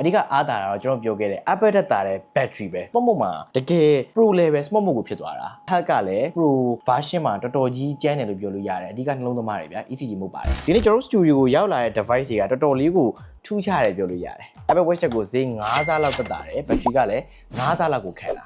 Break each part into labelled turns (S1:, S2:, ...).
S1: အဓိကအားတာတော့ကျွန်တော်ပြောခဲ့တဲ့ Apple တက်တာတဲ့ battery ပဲ smart mode မှာတကယ် pro level smart mode ကိုဖြစ်သွားတာ hack ကလည်း pro version မှာတော်တော်ကြီးကျန်းတယ်လို့ပြောလို့ရတယ်အဓိကနှလုံးသမားတွေဗျာ ECG mode ပါတယ်ဒီနေ့ကျွန်တော်တို့ studio ကိုရောက်လာတဲ့ device တွေကတော်တော်လေးကိုထူးခြားတယ်ပြောလို့ရတယ် Apple Watch ကိုဈေး9ဆလောက်သက်သာတယ် battery ကလည်း9ဆလောက်ကိုခံတာ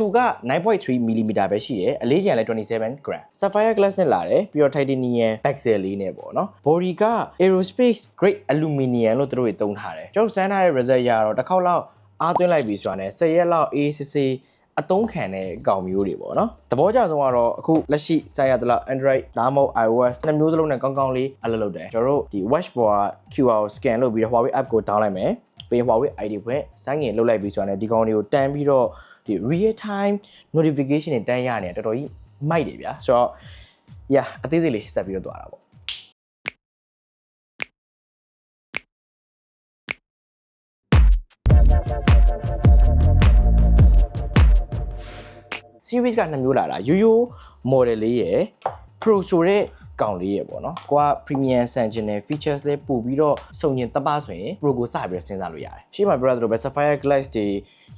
S1: အထူက9.3 mm ပဲရှိတယ်အလေးချိန်လည်း27 gram sapphire glass နဲ့လာတယ်ပြီးတော့ titanium bezel လေးနဲ့ပေါ့နော် body က aerospace grade aluminum လို့သူတို့တွေသုံးထားတယ်ကျွန်တော်စမ်းထားတဲ့ result ရတော့တစ်ခေါက်လောက်အားသွင်းလိုက်ပြီဆိုတာနဲ့10ရက်လောက်အေးစစ်စစ် အသုံးခံတဲ့ကောင်မျိုးတွေပေါ့နော်သဘောကျဆုံးကတော့အခုလက်ရှိစိုက်ရသလား Android ဒါမှမဟုတ် iOS နှစ်မျိုးစလုံးနဲ့ကောင်းကောင်းလေးအလုပ်လုပ်တယ်ကျွန်တော်တို့ဒီ watch ပေါ်က QR ကို scan လုပ်ပြီးတော့ Huawei app ကို download လိုက်မယ်ပြီးရင် Huawei ID ဖွင့်စမ်းငင်လုပ်လိုက်ပြီးဆိုတာနဲ့ဒီကောင်တွေကိုတန်းပြီးတော့ဒီ real time notification တွေတန်းရနေတယ်တော်တော်ကြီးမိုက်တယ်ဗျာဆိုတော့ yeah အသေးစိတ်လေးဆက်ပြီးတော့သွားတာပေါ့ series ကနှစ်မျိုးလာတာရိုးရိုး model လေးရယ် pro ဆိုတဲ့ကောင်လေးရယ်ပေါ့နော်ကိုက premium sentinel features လေးပို့ပြီးတော့စုံညင်တပဆိုရင် pro ကိုစပြီးတော့စဉ်းစားလို့ရတယ်ရှေ့မှာပြောရသလိုပဲ sapphire glass တွေ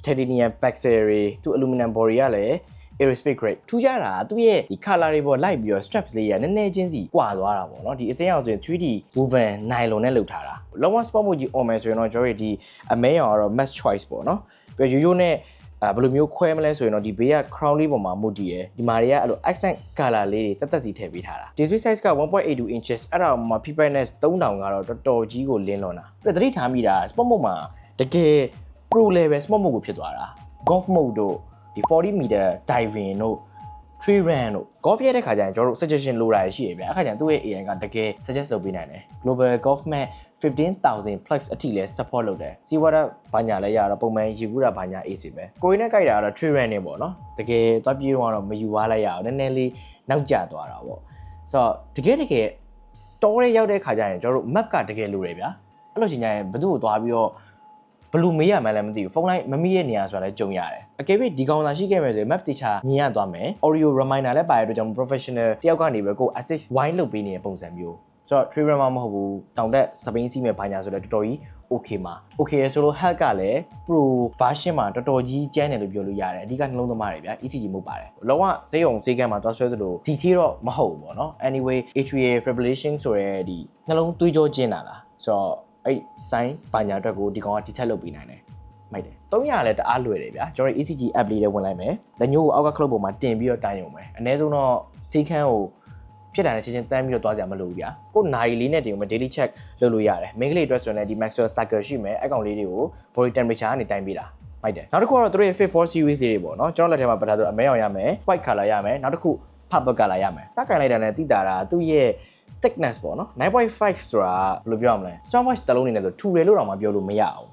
S1: titanium bezel တွေသူ aluminum body ကလည်း aerospace grade ထူးခြားတာသူ့ရဲ့ဒီ color တွေပေါ်လိုက်ပြီးတော့ straps လေးရနည်းနည်းချင်းစီကွာသွားတာပေါ့နော်ဒီအစိမ်းအောင်ဆိုရင် 3D woven nylon နဲ့လုပ်ထားတာလုံးဝ sport mode ကြီး on မယ်ဆိုရင်တော့ကျွန်တော်တို့ဒီအမဲရောင်ကတော့ mass choice ပေါ့နော်ပြီးတော့ရိုးရိုးနဲ့ အဲဘယ်လိုမျိုးခွဲမလဲဆိုရင်တော့ဒီဘေးက crown လေးပေါ်မှာမူတည်ရယ်ဒီမာတွေကအဲ့လို accent color လေးတွေတက်တက်စီထည့်ပေးထားတာ display size က1.82 inches အဲ့ဒါမှာ pps 3000ကတော့တော်တော်ကြီးကိုလင်းလွန်တာပြီးတော့သတိထားမိတာ sport mode မှာတကယ် pro level sport mode ကိုဖြစ်သွားတာ golf mode တို့ဒီ40 meter diving တို့ tree run တို့ golf ရတဲ့ခါကျရင်ကျွန်တော်တို့ suggestion လိုတာရှိရဗျအခါကျရင်သူ့ရဲ့ AI ကတကယ် suggest လုပ်ပေးနိုင်တယ် global golf map 15000 plus အထိလဲ support လုပ်တယ်စီဝါဒဘာညာလဲရတော့ပုံမှန်ယူဘူးတာဘာညာ AC ပဲကိုရင်းနဲ့ကြိုက်တာကတော့ tree run နေပေါ့နော်တကယ်သွားပြေးတော့တော့မယူသွားလိုက်ရအောင်နည်းနည်းလေးနောက်ကျသွားတာပေါ့ဆိုတော့တကယ်တကယ်တောရဲရောက်တဲ့ခါကျရင်ကျွန်တော်တို့ map ကတကယ်လိုတယ်ဗျာအဲ့လိုချိန်ကျရင်ဘယ်သူ့ကိုသွားပြီးတော့ဘလူမေးရမှန်းလည်းမသိဘူးဖုန်းလိုက်မမိရဲ့နေရာဆိုတာလည်းကြုံရတယ်အကယ်၍ဒီကောင်သာရှိခဲ့မယ်ဆိုရင် map teacher မြင်ရသွားမယ် audio reminder လည်းပါရတဲ့အတွက်ကြောင့် professional တယောက်ကနေပဲကို assist wine လုပ်ပေးနေတဲ့ပုံစံမျိုး ဆိုတော့ trigger မဟုတ်ဘူးတောင်တက်စပိန်စီးမဲ့ဘာညာဆိုတော့တော်တော်ကြီး okay မှာ okay ရဆိုလို့ hack ကလည်း pro version မှာတော်တော်ကြီးကျန်းတယ်လို့ပြောလို့ရတယ်အဓိကနှလုံးသမားတွေဗျာ ECG မဟုတ်ပါတယ်လောကဈေးုံဈေးကမ်းမှာသွားဆွဲသလိုဒီသေးတော့မဟုတ်ဘူးပေါ့နော် anyway atrial fibrillation ဆိုရဲဒီနှလုံးသွေးကြောကျဉ်တာလားဆိုတော့အဲ့ sign ဘာညာအတွက်ကိုဒီကောင်က detect လုပ်ပေးနိုင်တယ်မိုက်တယ်300လည်းတအားလွယ်တယ်ဗျာကျွန်တော် ECG app လေးတွေဝင်လိုက်မယ်လက်ညှိုးကိုအောက်က cloud ပေါ်မှာတင်ပြီးတော့တိုင်းရုံပဲအနည်းဆုံးတော့ဈေးကမ်းကို ဖြစ်တာနဲ့ချင်းချင်းတန်းပြီးတော့သွားကြမလို့ဘူးဗျာကိုနိုင်လေးနဲ့တင်မယ် daily check လုပ်လို့ရတယ်မိန်းကလေးအတွက်ဆိုရင်လည်းဒီ maxwell cycle ရှိမယ်အကောင်လေးတွေကို body temperature ကနေတိုင်းပေးတာမိုက်တယ်နောက်တစ်ခုကတော့သူတို့ရဲ့ fit for series လေးတွေပေါ့နော်ကျွန်တော်လက်ထဲမှာပတ်ထားသူအမဲအောင်ရမယ် white color ရမယ်နောက်တစ်ခု purple color ရမယ်စကန်လိုက်တာနဲ့တိတာတာသူ့ရဲ့ thickness ပေါ့နော်9.5ဆိုတာဘယ်လိုပြောရမလဲ smartwatch တစ်လုံးနေနဲ့ဆိုထူတယ်လို့တော့မပြောလို့မရအောင်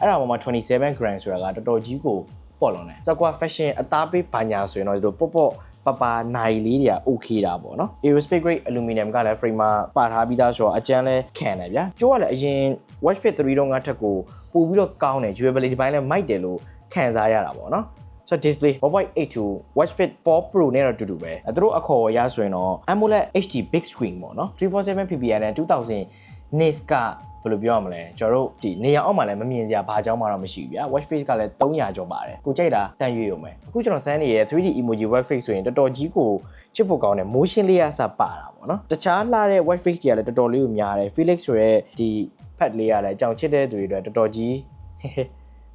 S1: အဲ့ဒါမှမှ27 gram ဆိုတာကတော်တော်ကြီးကိုပေါ့လွန်တယ်ဆိုတော့ကွာ fashion အသားပေးဘာညာဆိုရင်တော့ဒီလိုပေါ့ပေါ့ ပပနိုင်လေးတွေက okay တာပေါ့နော် aerospace grade aluminum ကလည်း frame မှာပါထားပြီးသားဆိုတော့အကျန်းလဲခံတယ်ဗျာကျိုးကလည်းအရင် watch fit 3တော့ငါထက်ကိုပို့ပြီးတော့ကောင်းတယ် durability ဘိုင်းလည်းမိုက်တယ်လို့ခံစားရတာပေါ့နော်ဆိုတော့ display 1.82 watch fit 4 pro နဲ့တော့တူတူပဲအဲသူတို့အခေါ်ရဆိုရင်တော့ AMOLED HD big screen ပေါ့နော်347 ppi နဲ့2000 nits က ဘယ်လိုပြောရမလဲကျွန်တော်တို့ဒီနေရာအောက်မှာလည်းမမြင်စရာဘာကြောင်းမှတော့မရှိဘူးဗျာ watch face ကလည်း300ကျော်ပါတယ်ကိုကြိုက်တာတန်ရွေ့ရုံပဲအခုကျွန်တော်စမ်းနေတဲ့ 3D emoji watch face ဆိုရင်တော်တော်ကြီးကိုချစ်ဖို့ကောင်းတယ် motion လေးအစပါတာပေါ့နော်တခြားလှတဲ့ watch face တွေကလည်းတော်တော်လေးကိုများတယ် Felix ဆိုရဲဒီ pad လေးကလည်းအကြောင်ချစ်တဲ့သူတွေအတွက်တော်တော်ကြီး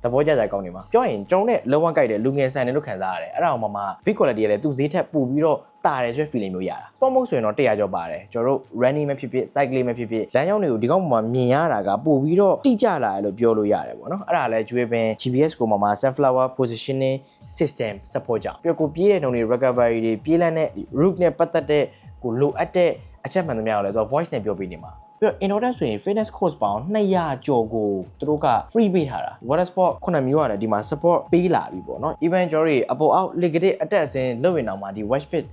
S1: သဘောကျကြကောင်းနေမှာပြောရင်ကျွန်တော်နဲ့လုံးဝကြိုက်တယ်လူငယ်ဆန်တယ်လို့ခံစားရတယ်အဲ့ဒါအောင်မှမှ big quality ရလဲသူဈေးထက်ပိုပြီးတော့တာတယ်ဆိုတဲ့ feeling မျိုးရတာ sport mode ဆိုရင်တော့100ကျော်ပါတယ်ကျွန်တော်တို့ running ပဲဖြစ်ဖြစ် cycling ပဲဖြစ်ဖြစ်လမ်းကြောင်းတွေကိုဒီကောင်မှာမြင်ရတာကပိုပြီးတော့တိကျလာတယ်လို့ပြောလို့ရတယ်ပေါ့နော်အဲ့ဒါလည်းကျွေးပင် GPS ကိုမှမှာ sunflower positioning system support ကြောင့်ပြီးတော့ကိုပြေးတဲ့နှုံတွေ recovery တွေပြေးလန်းတဲ့ route နဲ့ပတ်သက်တဲ့ကိုလိုအပ်တဲ့အချက်မှန်သမျှကိုလည်းသူက voice နဲ့ပြောပြနေမှာ ပြီးတော့ Innodex ဆိုရင် fitness course ပေါင်း200ကျော်ကိုသူတို့က free ပေးထားတာ water sport 9မျိုးရတယ်ဒီမှာ support ပေးလာပြီပေါ့နော် event ကျော်တွေအပေါ်အောက် liquidate အတက်အစင်းလုပ်ရင်တော့မှဒီ watch fit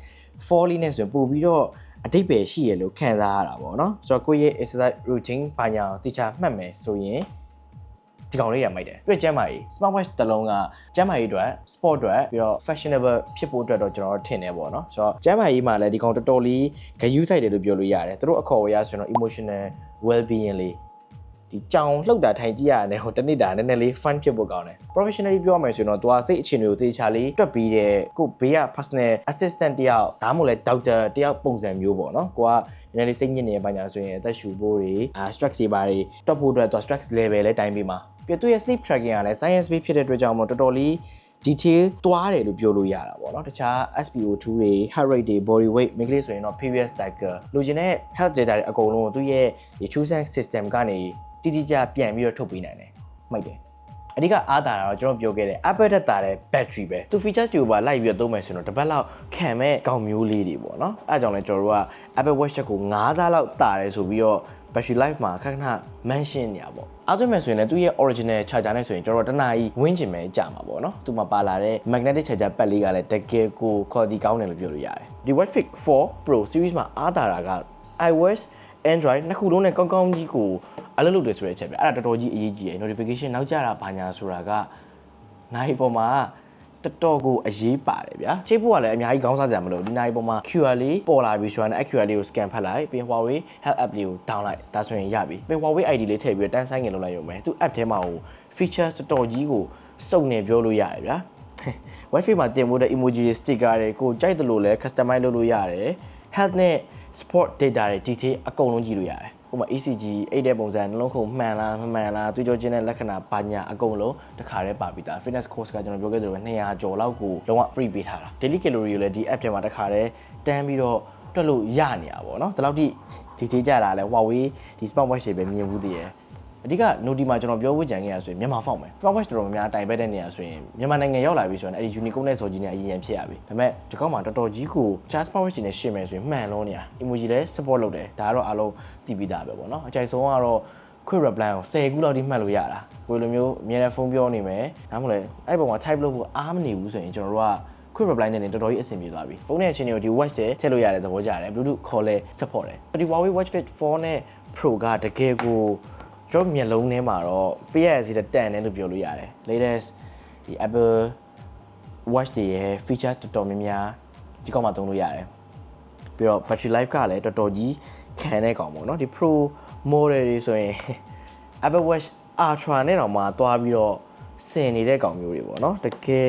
S1: fall နဲ့ဆိုရင်ပို့ပြီးတော့အတိတ်ပဲရှိရလို့ခံစားရတာပေါ့နော်ဆိုတော့ကိုယ့်ရဲ့ exercise routine ဘာညာတိကျမှတ်မယ်ဆိုရင် ဒီကောင်လေးရမိုက်တယ်ပြည့်ကျမ်းမာကြီး smart watch တစ်လုံးကကျမ်းမာကြီးအတွက် sport အတွက်ပြီးတော့ fashionable ဖြစ်ဖို့အတွက်တော့ကျွန်တော်ထင်တယ်ပေါ့နော်ဆိုတော့ကျမ်းမာကြီးမှာလည်းဒီကောင်တော်တော်လေးဂယူးဆိုင်တယ်လို့ပြောလို့ရတယ်သူတို့အခေါ်အရဆိုရင်တော့ emotional well being လေးဒီကြောင်လှုပ်တာထိုင်ကြည့်ရတယ်ဟိုတစ်နေ့တာနည်းနည်းလေး fun ဖြစ်ဖို့ကောင်းတယ် professionally ပြောရမယ်ဆိုရင်တော့သူကစိတ်အခြေအနေကိုသေချာလေးတွက်ပြီးတဲ့ကိုဘေးက personal assistant တယောက်ဒါမှမဟုတ်လဲ doctor တယောက်ပုံစံမျိုးပေါ့နော်ကိုကနည်းနည်းလေးစိတ်ညစ်နေတဲ့ဘာညာဆိုရင်အသက်ရှူဖို့တွေအာ stress တွေပါတွေတွက်ဖို့အတွက်သူ stress level လဲတိုင်းပေးမှာ ပြီးတော့သူရဲ့ sleep tracking ကလည်း science based ဖြစ်တဲ့အတွက်ကြောင့်မို့တော်တော်လေး detail တွားတယ်လို့ပြောလို့ရတာပေါ့နော်တခြား SPO2 တွေ heart rate တွေ body weight မိန်းကလေးဆိုရင်တော့ previous cycle လိုချင်တဲ့ health data တွေအကုန်လုံးကိုသူ့ရဲ့ဒီ choosing system ကနေတိတိကျကျပြန်ပြီးတော့ထုတ်ပေးနိုင်တယ်မှိတ်တယ်အဓိကအားတာတော့ကျွန်တော်ပြောခဲ့တဲ့ Apple တက်တာတဲ့ battery ပဲသူ features တွေကိုပါလိုက်ပြီးတော့သုံးမယ်ဆိုရင်တော့တစ်ပတ်လောက်ခံမဲ့ကောင်းမျိုးလေးတွေပေါ့နော်အဲအကြောင်းလဲကျွန်တော်တို့က Apple Watch ချက်ကို9စားလောက်တာတယ်ဆိုပြီးတော့ battery life မှာခဏခဏ mention နေရပေါ့အားသွင်းမယ်ဆိုရင်လည်းသူ့ရဲ့ original charger နဲ့ဆိုရင်ကျွန်တော်တို့တနားကြီးဝင်းချင်ပဲကြာမှာပေါ့နော်သူမှာပါလာတဲ့ magnetic charger ပတ်လေးကလည်းတကယ်ကို quality ကောင်းတယ်လို့ပြောလို့ရတယ်ဒီ Watch Fit 4 Pro series မှာအားတာတာက iOS Android နှစ်ခုလုံးနဲ့ကောင်းကောင်းကြီးကိုအလုပ်လုပ်တယ်ဆိုတဲ့အချက်ပဲအဲ့ဒါတော်တော်ကြီးအရေးကြီးတယ် notification နောက်ကျတာဘာညာဆိုတာကနိုင်ပေါ်မှာ တော်တော်ကိုအရေးပါတယ်ဗျာချိတ်ဖို့ကလည်းအများကြီးခေါင်းစားစရာမလိုဒီနိုင်ပေါ်မှာ QR လေးပေါ်လာပြီဆိုရင်အဲ့ QR လေးကို scan ဖတ်လိုက်ပြီး Huawei Health App လေးကို down လိုက်ဒါဆိုရင်ရပြီပြီး Huawei ID လေးထည့်ပြီးတန်းဆိုင်ငင်လုပ်လိုက်ရုံပဲသူ app ထဲမှာဟို features တော်တော်ကြီးကိုစုံနေပြောလို့ရတယ်ဗျာ Wi-Fi မှာတင်ဖို့တဲ့ emoji sticker တွေကိုကြိုက်တယ်လို့လဲ customize လုပ်လို့ရတယ် health နဲ့ sport data တွေ detail အကုန်လုံးကြည့်လို့ရတယ် ဥပမာ ECG အိတ်တဲ့ပုံစံနှလုံးခုန်မှန်လားမမှန်လားတွေးကြောချင်းတဲ့လက္ခဏာပါညာအကုန်လုံးတစ်ခါတည်းပါပြီးသား fitness course ကကျွန်တော်ပြောခဲ့သလိုပဲ200ကျော်လောက်ကိုလုံးဝ free ပေးထားတာ daily calorie ကိုလည်းဒီ app ထဲမှာတစ်ခါတည်းတန်းပြီးတော့တွက်လို့ရနေတာပေါ့နော်ဒီလောက်ထိ detail ကြတာလဲ Huawei ဒီ smartwatch တွေပဲမြင်ဘူးသေးတယ် အဓိက Noti မှာကျွန်တော်ပြောဝေ့ကြံခဲ့ရဆိုရင်မြန်မာဖောက်မယ် Smartwatch တော်တော်များများတိုင်ပတ်တဲ့နေရာဆိုရင်မြန်မာနိုင်ငံရောက်လာပြီဆိုရင်အဲ့ဒီ Unicode နဲ့ဇော်ကြီးနဲ့အရင်ရန်ဖြစ်ရပြီဒါပေမဲ့ဒီကောက်မှာတော်တော်ကြီးကို Charge Smartwatch တွေနဲ့ရှင်းမယ်ဆိုရင်မှန်လုံးနေရ emoji လည်း support လုပ်တယ်ဒါကတော့အားလုံးသိပြီးသားပဲပေါ့နော်အကြိုက်ဆုံးကတော့ quick reply ကို10ခုလောက်ထိမှတ်လို့ရတာကိုလိုမျိုးအများနဲ့ဖုန်းပြောနေမယ်ဒါမှမဟုတ်လေအဲ့ပုံမှာ type လုပ်ဖို့အားမနေဘူးဆိုရင်ကျွန်တော်တို့က quick reply နဲ့လည်းတော်တော်ကြီးအဆင်ပြေသွားပြီဖုန်းနဲ့အချင်းတွေကိုဒီ watch တွေထည့်လို့ရတယ်သဘောကျတယ် bluetooth call လည်း support တယ်ဒီ Huawei Watch Fit 4နဲ့ Pro ကတကယ်ကို ကျွန်တော်မျက်လုံးထဲမှာတော့ပေးရစီတဲ့တန်တယ်လို့ပြောလို့ရတယ် latest ဒီ Apple Watch တွေရဲ့ feature တော်တော်များများဒီကောက်မှာသုံးလို့ရတယ်ပြီးတော့ battery life ကလည်းတော်တော်ကြီးခံတဲ့ကောင်ပေါ့နော်ဒီ Pro model တွေဆိုရင် Apple Watch Ultra နဲ့တော့မှသွားပြီးတော့ဆင်နေတဲ့ကောင်မျိုးတွေပေါ့နော်တကယ်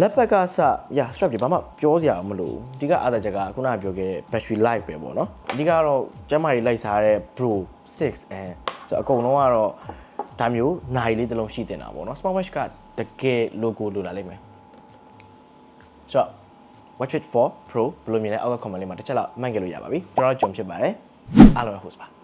S1: လက်ပတ်ကစရ strap တွေဘာမှပြောစရာမလိုဘူးအဓိကအားသာချက်ကခုနကပြောခဲ့တဲ့ battery life ပဲပေါ့နော်အဓိကတော့ကျမ်းမာရေးလိုက်စားတဲ့ Pro 6 and ဆိုတော့အကုန်လုံးကတော့ဒါမျိုးနိုင်လေးတစ်လုံးရှိတင်တာပေါ့နော် smartwatch ကတကယ် logo လိုလာလိမ့်မယ်ဆိုတော့ Watch It 4 Pro ဘယ်လိုမြင်လဲအောက်က comment လေးမှာတစ်ချက်လောက်မှတ်ခဲ့လို့ရပါပြီကျွန်တော်တို့ကြုံဖြစ်ပါတယ်အားလုံးပဲ host ပါ